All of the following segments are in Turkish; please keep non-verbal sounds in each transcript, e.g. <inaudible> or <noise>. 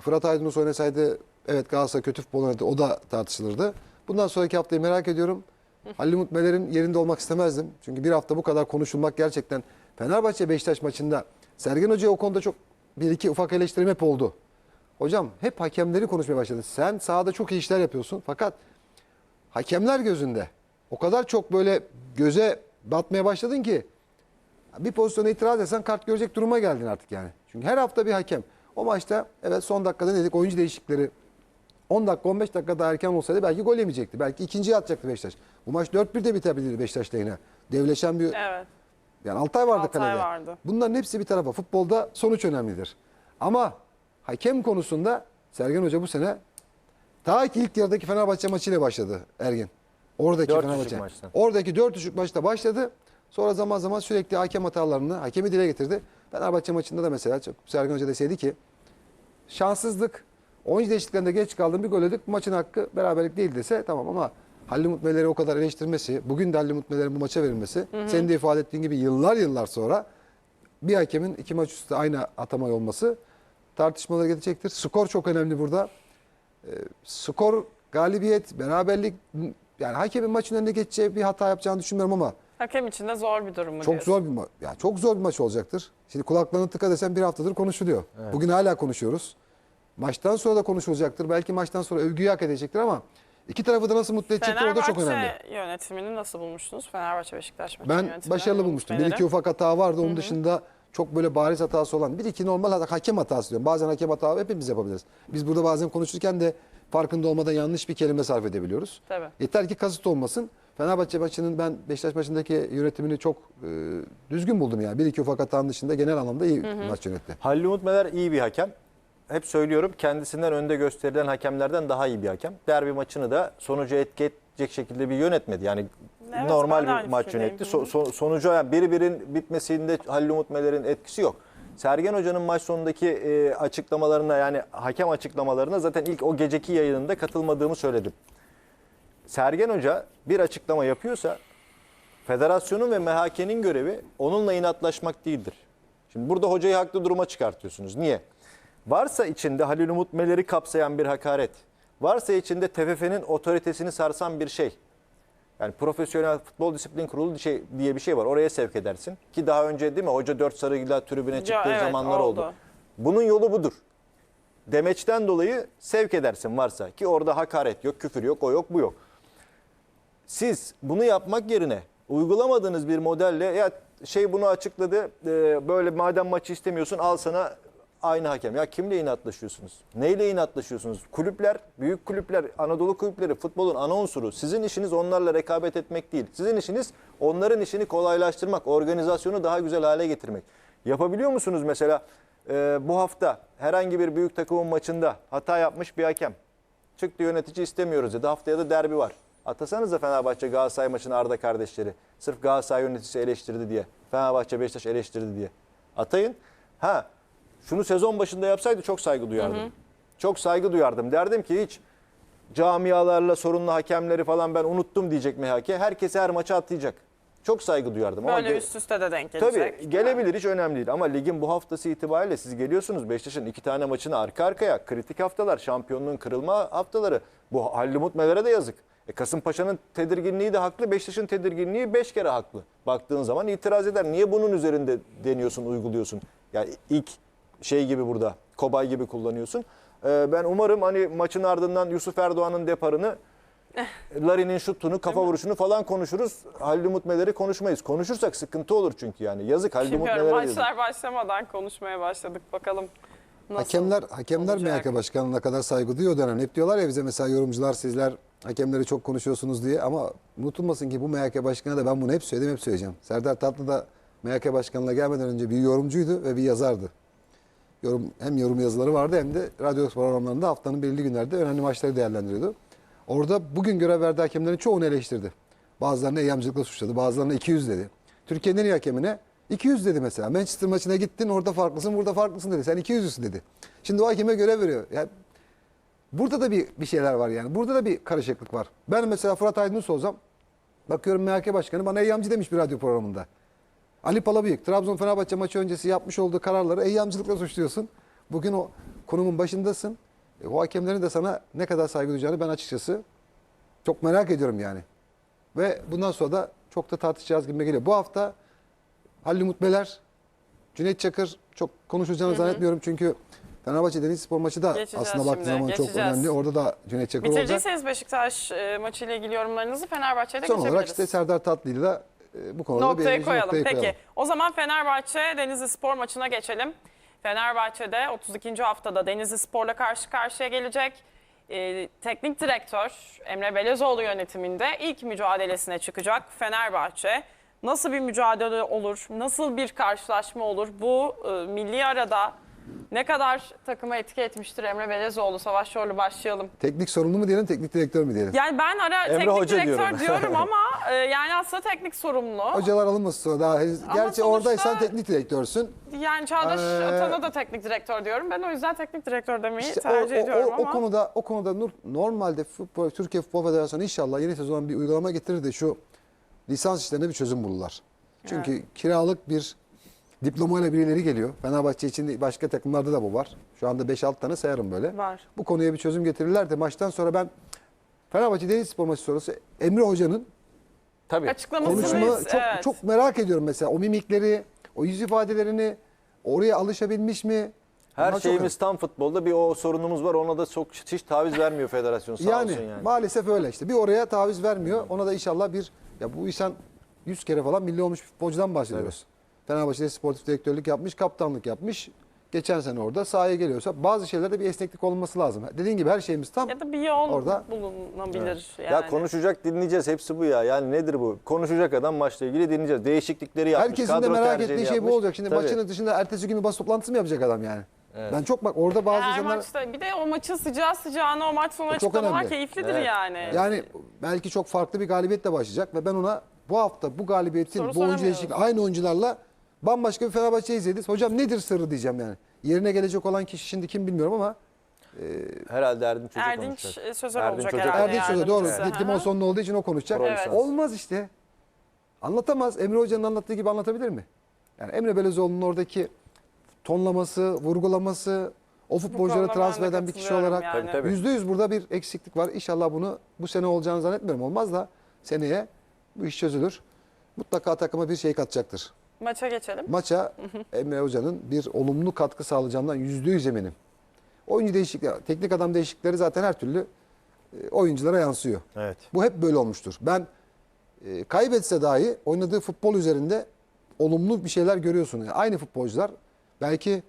Fırat Aydınus oynasaydı evet Galatasaray kötü futbol oynadı. O da tartışılırdı. Bundan sonraki haftayı merak ediyorum. Halil Umut Meler'in yerinde olmak istemezdim. Çünkü bir hafta bu kadar konuşulmak gerçekten Fenerbahçe Beşiktaş maçında Sergen Hoca'ya o konuda çok bir iki ufak eleştirim hep oldu. Hocam hep hakemleri konuşmaya başladı. Sen sahada çok iyi işler yapıyorsun fakat hakemler gözünde o kadar çok böyle göze batmaya başladın ki bir pozisyona itiraz etsen kart görecek duruma geldin artık yani. Çünkü her hafta bir hakem. O maçta evet son dakikada dedik oyuncu değişiklikleri 10 dakika 15 dakika daha erken olsaydı belki gol yemeyecekti. Belki ikinciye atacaktı Beşiktaş. Bu maç 4-1 de bitebilirdi Beşiktaş lehine. Devleşen bir Evet. yani Altay vardı Altay kalede. vardı. Bunların hepsi bir tarafa. Futbolda sonuç önemlidir. Ama hakem konusunda Sergen Hoca bu sene ta ki ilk yarıdaki Fenerbahçe maçıyla başladı Ergin. Oradaki Dört Fenerbahçe. maçtan. Oradaki 4-3'lük maçta başladı. Sonra zaman zaman sürekli hakem hatalarını hakemi dile getirdi. Fenerbahçe maçında da mesela çok Sergen Hoca deseydi ki şanssızlık. Oyuncu değişikliklerinde geç kaldım bir gol yedik. Maçın hakkı beraberlik değil dese tamam ama Halil Umut Meler'i o kadar eleştirmesi, bugün de Halil Umut Meler'in bu maça verilmesi, senin de ifade ettiğin gibi yıllar yıllar sonra bir hakemin iki maç üstü aynı atama olması tartışmaları getirecektir. Skor çok önemli burada. Ee, skor, galibiyet, beraberlik yani hakemin maçın önüne geçeceği bir hata yapacağını düşünmüyorum ama Hakem için de zor bir durum mu çok diyorsun? zor bir ma- yani çok zor bir maç olacaktır. Şimdi kulaklarını tıka desem bir haftadır konuşuluyor. Bugün hala konuşuyoruz. Maçtan sonra da konuşulacaktır. Belki maçtan sonra övgüyü hak edecektir ama iki tarafı da nasıl mutlu edecektir o da çok önemli. Fenerbahçe yönetimini nasıl bulmuştunuz? Fenerbahçe Beşiktaş maçı Ben yönetimini, başarılı bulmuştum. Bir iki ufak hata vardı. Onun dışında çok böyle bariz hatası olan. Bir iki normal hata, hakem hatası diyorum. Bazen hakem hata hepimiz yapabiliriz. Biz burada bazen konuşurken de farkında olmadan yanlış bir kelime sarf edebiliyoruz. Tabii. Yeter ki kasıt olmasın. Fenerbahçe maçının ben Beşiktaş maçındaki yönetimini çok e, düzgün buldum yani. Bir iki ufak hatanın dışında genel anlamda iyi maç yönetti. Halil Umut Meler iyi bir hakem. Hep söylüyorum kendisinden önde gösterilen hakemlerden daha iyi bir hakem. Derbi maçını da sonucu etki edecek şekilde bir yönetmedi. Yani Evet, normal bir maç yönetti. So- so- sonucu yani biri birin bitmesinde Halil Umut Meler'in etkisi yok. Sergen Hoca'nın maç sonundaki e, açıklamalarına yani hakem açıklamalarına zaten ilk o geceki yayınında katılmadığımı söyledim. Sergen Hoca bir açıklama yapıyorsa federasyonun ve MHK'nin görevi onunla inatlaşmak değildir. Şimdi burada hocayı haklı duruma çıkartıyorsunuz. Niye? Varsa içinde Halil Umut Meler'i kapsayan bir hakaret, varsa içinde TFF'nin otoritesini sarsan bir şey. Yani profesyonel futbol disiplin kurulu şey, diye bir şey var. Oraya sevk edersin. Ki daha önce değil mi hoca dört sarıyla tribüne Ya, çıktığı evet, zamanlar oldu. oldu. Bunun yolu budur. Demeçten dolayı sevk edersin varsa. Ki orada hakaret yok, küfür yok, o yok, bu yok. Siz bunu yapmak yerine uygulamadığınız bir modelle ya şey bunu açıkladı e, böyle madem maçı istemiyorsun al sana aynı hakem. Ya kimle inatlaşıyorsunuz? Neyle inatlaşıyorsunuz? Kulüpler, büyük kulüpler, Anadolu kulüpleri futbolun ana unsuru. Sizin işiniz onlarla rekabet etmek değil. Sizin işiniz onların işini kolaylaştırmak, organizasyonu daha güzel hale getirmek. Yapabiliyor musunuz mesela e, bu hafta herhangi bir büyük takımın maçında hata yapmış bir hakem. Çıktı yönetici istemiyoruz dedi. Haftaya da derbi var. Atasanıza Fenerbahçe Galatasaray maçını Arda kardeşleri. Sırf Galatasaray yöneticisi eleştirdi diye. Fenerbahçe Beşiktaş eleştirdi diye. Atayın. Ha şunu sezon başında yapsaydı çok saygı duyardım. Çok saygı duyardım. Derdim ki hiç camialarla sorunlu hakemleri falan ben unuttum diyecek MHK. Herkese her maça atlayacak. Çok saygı duyardım. Ama Böyle ge- üst üste de denk gelecek. Tabii gelebilir hiç önemli değil ama ligin bu haftası itibariyle siz geliyorsunuz Beşiktaş'ın iki tane maçını arka arkaya kritik haftalar şampiyonluğun kırılma haftaları bu Halil Umut Meler'e de yazık. E Kasımpaşa'nın tedirginliği de haklı Beşiktaş'ın tedirginliği beş kere haklı. Baktığın zaman itiraz eder. Niye bunun üzerinde deniyorsun uyguluyorsun? Yani ilk şey gibi burada kobay gibi kullanıyorsun. E, ben umarım hani maçın ardından Yusuf Erdoğan'ın deparını <laughs> Larin'in şutunu, kafa vuruşunu falan konuşuruz. Halil Umut Meler'i konuşmayız. Konuşursak sıkıntı olur çünkü yani. Yazık Halil Umut Meler'e yazık. maçlar başlamadan konuşmaya başladık. Bakalım nasıl Hakemler hakemler olacak? MHK başkanına kadar saygı duyuyor dönem. Hep diyorlar ya bize mesela yorumcular sizler hakemleri çok konuşuyorsunuz diye ama unutulmasın ki bu MHK başkanı da ben bunu hep söyledim hep söyleyeceğim. Serdar Tatlı da MHK başkanına gelmeden önce bir yorumcuydu ve bir yazardı. Yorum, hem yorum yazıları vardı hem de radyo programlarında haftanın belirli günlerde önemli maçları değerlendiriyordu. Orada bugün görev verdiği hakemlerin çoğunu eleştirdi. Bazılarını eyyamcılıkla suçladı, bazılarına 200 dedi. Türkiye'nin en iyi hakemine 200 dedi mesela. Manchester maçına gittin orada farklısın, burada farklısın dedi. Sen 200'lüsün dedi. Şimdi o hakeme görev veriyor. Yani burada da bir, bir şeyler var yani. Burada da bir karışıklık var. Ben mesela Fırat Aydınus olsam bakıyorum MHK Başkanı bana eyyamcı demiş bir radyo programında. Ali Palabıyık, Trabzon Fenerbahçe maçı öncesi yapmış olduğu kararları eyyamcılıkla suçluyorsun. Bugün o konumun başındasın. E, o hakemlerin de sana ne kadar saygı duyacağını ben açıkçası çok merak ediyorum yani. Ve bundan sonra da çok da tartışacağız gibi geliyor. Bu hafta Halil Mutmeler, Cüneyt Çakır çok konuşulacağını zannetmiyorum. Çünkü Fenerbahçe Deniz Spor maçı da Geçeceğiz aslında baktığı şimdi, zaman çok geçeceğiz. önemli. Orada da Cüneyt Çakır olacak. Bitirdiyseniz Beşiktaş e, maçı ile ilgili yorumlarınızı Fenerbahçe'ye de Son olarak işte Serdar Tatlı'yla da e, bu konuda bir Noktayı elimizi koyalım. noktayı Peki koyalım. o zaman Fenerbahçe Denizli Spor maçına geçelim. Fenerbahçe'de 32. haftada Denizli Spor'la karşı karşıya gelecek. Ee, teknik direktör Emre Belezoğlu yönetiminde ilk mücadelesine çıkacak Fenerbahçe. Nasıl bir mücadele olur? Nasıl bir karşılaşma olur? Bu e, milli arada ne kadar takıma etki etmiştir Emre Belezoğlu? Savaş Şorlu başlayalım. Teknik sorumlu mu diyelim, teknik direktör mü diyelim? Yani ben ara Emre teknik Hoca direktör diyorum. diyorum <laughs> ama e, yani aslında teknik sorumlu. Hocalar alınmasın sonra daha henüz. Ama Gerçi sonuçta- oradaysan teknik direktörsün. Yani Çağdaş Ee, Atan'a da teknik direktör diyorum. Ben o yüzden teknik direktör demeyi İşte o, tercih o- ediyorum o- ama. o konuda o konuda nur- normalde futbol, Türkiye Futbol Federasyonu inşallah yeni sezon bir uygulama getirir de şu lisans işlerine bir çözüm bulurlar. Çünkü kiralık bir diplomayla birileri geliyor. Fenerbahçe için başka takımlarda da bu var. Şu anda 5-6 tane sayarım böyle. Var. Bu konuya bir çözüm getirirler de maçtan sonra ben Fenerbahçe Deniz Spor maçı sonrası Emre Hoca'nın Tabii. Açıklamasını konuşma biz- çok evet. çok merak ediyorum mesela o mimikleri, o yüz ifadelerini oraya alışabilmiş mi? Her çok şeyimiz tam futbolda bir o sorunumuz var. Ona da çok hiç taviz vermiyor federasyon sağ yani, olsun yani. maalesef öyle işte. Bir oraya taviz vermiyor. Ona da inşallah bir ya bu insan 100 kere falan milli olmuş bir futbolcudan bahsediyoruz. Fenerbahçe'de sportif direktörlük yapmış, kaptanlık yapmış. Geçen sene orada sahaya geliyorsa bazı şeylerde bir esneklik olması lazım. Dediğin gibi her şeyimiz tam. Ya da bir yol Orada- bulunabilir yani. Ya konuşacak dinleyeceğiz hepsi bu ya. Yani nedir bu? Konuşacak adam maçla ilgili dinleyeceğiz. Değişiklikleri yapmış. Herkesin de kadro merak ettiği şey bu yapmış. olacak. Şimdi Tabii. maçın dışında ertesi gün bir basın toplantısı mı yapacak adam yani? Evet. Ben çok bak orada bazı Her insanlar maçta bir de o maçın sıcağı sıcağına o maç sonu açıklamalar önemli. keyiflidir Evet. yani. yani belki çok farklı bir galibiyetle başlayacak ve ben ona bu hafta bu galibiyetin Soru bu oyuncu değişikliği aynı oyuncularla bambaşka bir Fenerbahçe izledi. Hocam nedir sırrı diyeceğim yani. Yerine gelecek olan kişi şimdi kim bilmiyorum ama Herhalde Erdinç Hoca Erdinç konuşacak. e, Sözer Erdinç olacak Hoca herhalde. Erdinç Hoca doğru. Limon sonlu olduğu için o konuşacak. Evet. Olmaz işte. Anlatamaz. Emre Hoca'nın anlattığı gibi anlatabilir mi? Yani Emre Belezoğlu'nun oradaki tonlaması, vurgulaması, o futbolcuları transfer eden bir kişi olarak yani. Tabii, tabii. yüzde yüz burada bir eksiklik var. İnşallah bunu bu sene olacağını zannetmiyorum. Olmaz da seneye bu iş çözülür. Mutlaka takıma bir şey katacaktır. Maça geçelim. Maça Emre Hoca'nın bir olumlu katkı sağlayacağından yüzde yüz eminim. Oyuncu değişiklikleri, teknik adam değişiklikleri zaten her türlü e, oyunculara yansıyor. Evet. Bu hep böyle olmuştur. Ben e, kaybetse dahi oynadığı futbol üzerinde olumlu bir şeyler görüyorsun. Yani aynı futbolcular belki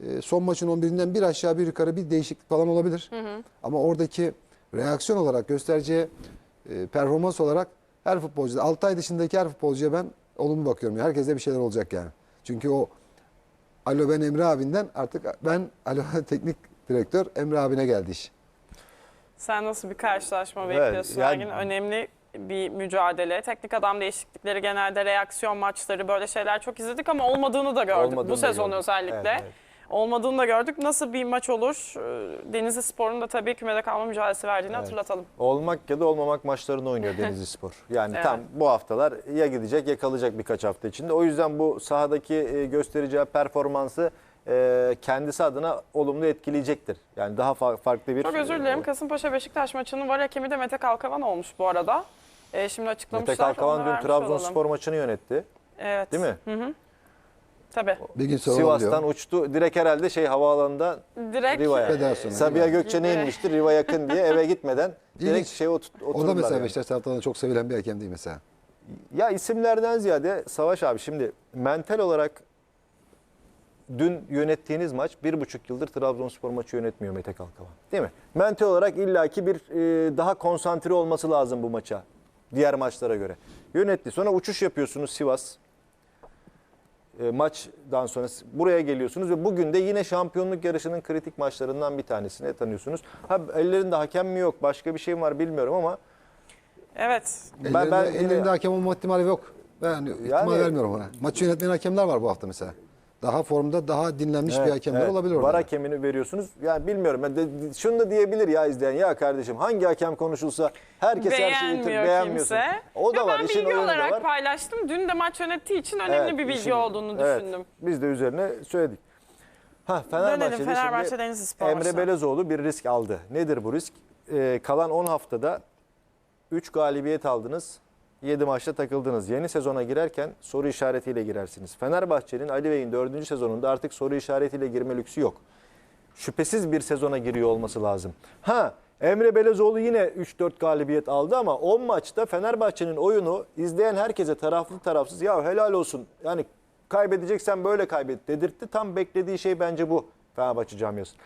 e, son maçın 11'inden bir aşağı bir yukarı bir değişiklik falan olabilir. Ama oradaki reaksiyon olarak göstereceği e, performans olarak her futbolcuda 6 ay dışındaki her futbolcuya ben olumlu bakıyorum. Yani Herkeste bir şeyler olacak yani. Çünkü o Alo ben Emre abinden artık ben Alo <laughs> teknik direktör Emre abine geldi iş. Sen nasıl bir karşılaşma Evet, bekliyorsun yani- Ergin? Önemli bir mücadele. Teknik adam değişiklikleri genelde reaksiyon maçları böyle şeyler çok izledik ama olmadığını da gördük Olmadığını bu sezon özellikle. Evet, evet. Olmadığını da gördük. Nasıl bir maç olur? Ee, Denizli Spor'un da tabii kümede kalma mücadelesi verdiğini Evet. hatırlatalım. Olmak ya da olmamak maçlarını oynuyor <laughs> Denizli Spor. Yani Evet. tam bu haftalar ya gidecek ya kalacak birkaç hafta içinde. O yüzden bu sahadaki e, göstereceği performansı e, kendisi adına olumlu etkileyecektir. Yani daha fa- farklı bir... Çok özür dilerim. Kasımpaşa Beşiktaş maçının var hakemi de Mete Kalkavan olmuş bu arada. Şimdi açıklamışlar. Mete Kalkavan dün Trabzonspor maçını yönetti. Evet. Değil mi? Tabii. Bir gün sonra Sivas'tan oluyor. uçtu. Direkt herhalde şey havaalanından Direkt Riva'ya. Federasyona. Sabiha Gökçen'e inmiştir Riva yakın diye eve gitmeden direkt şeye oturt, O da oturdular mesela yani. Beşiktaş taraftarlarına çok sevilen bir hakem değil mesela. Ya isimlerden ziyade Savaş abi şimdi mental olarak dün yönettiğiniz maç bir buçuk yıldır Trabzonspor maçı yönetmiyor Mete Kalkavan. Değil mi? Mental olarak illaki bir e, daha konsantre olması lazım bu maça. Diğer maçlara göre. Yönetti. Sonra uçuş yapıyorsunuz Sivas. E, maçtan sonra buraya geliyorsunuz ve bugün de yine şampiyonluk yarışının kritik maçlarından bir tanesine tanıyorsunuz. Ha ellerinde hakem mi yok, başka bir şey mi var bilmiyorum ama Evet. Ben- Ellerinde, ben- ellerinde hakem olma ihtimali yok. Ben ihtimal vermiyorum ona. Maçı yönetmeyen hakemler var bu hafta mesela. Daha formda, daha dinlenmiş bir Evet, hakemler evet. olabilir Var orada. hakemini veriyorsunuz. Yani bilmiyorum. Ben de, şunu da diyebilir ya izleyen. Ya kardeşim hangi hakem konuşulsa herkes her şeyi Beğenmiyor beğenmiyorsun. kimse. O da Ya var. Ben işin bilgi olarak var. paylaştım. Dün de maç yönettiği için önemli Evet, bir bilgi işin- olduğunu evet, düşündüm. biz de üzerine söyledik. Ha, Fenerbahçe'de Dönelim Fenerbahçe şimdi Denizli Spor Emre. Belezoğlu bir risk aldı. Nedir bu risk? Ee, kalan 10 haftada 3 galibiyet aldınız. 7 maçta takıldınız. Yeni sezona girerken soru işaretiyle girersiniz. Fenerbahçe'nin Ali Bey'in 4. sezonunda artık soru işaretiyle girme lüksü yok. Şüphesiz bir sezona giriyor olması lazım. Ha Emre Belezoğlu yine 3-4 galibiyet aldı ama 10 maçta Fenerbahçe'nin oyunu izleyen herkese taraflı tarafsız ya helal olsun. Yani kaybedeceksen böyle kaybet dedirtti. Tam beklediği şey bence bu Fenerbahçe camiası.